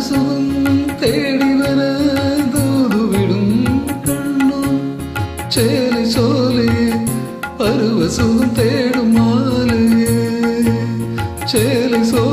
സുഖം തേടി വര തൂതുവിടും കണ്ണു. ചേലി ചോലയെ പരുവ സുഖം തേടും മാലയെ. ചേലി സോ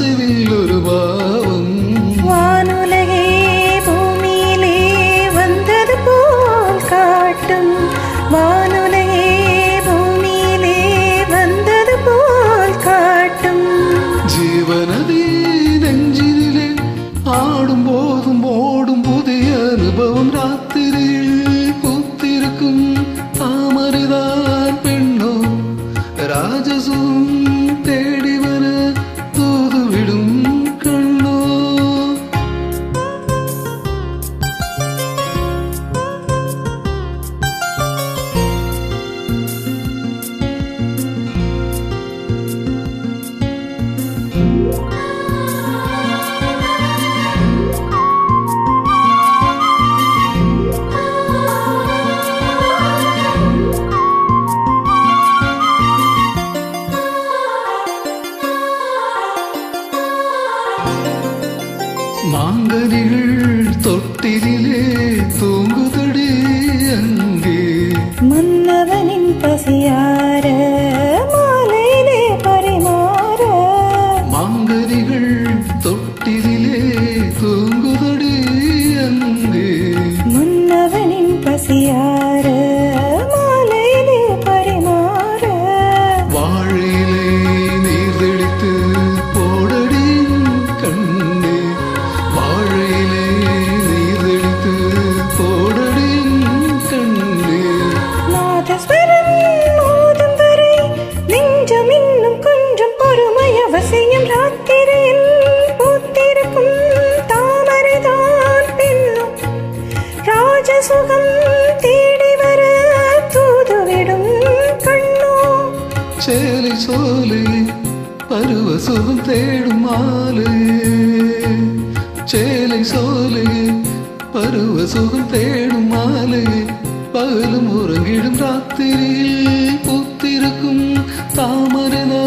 இயேசுவில் ஒரு பாவம். வானுலகே பூமியிலே வந்தது போல் காட்டும். வான மாங்கதிகள் தொட்டிலே தோ சோலு பருவ சுகம் தேடும் மாலு சேலை சோலு பருவ சுகம் தேடும் மாலு பகலும் உறங்கிடும் ராத்திரியில் பூத்திருக்கும் தாமரனா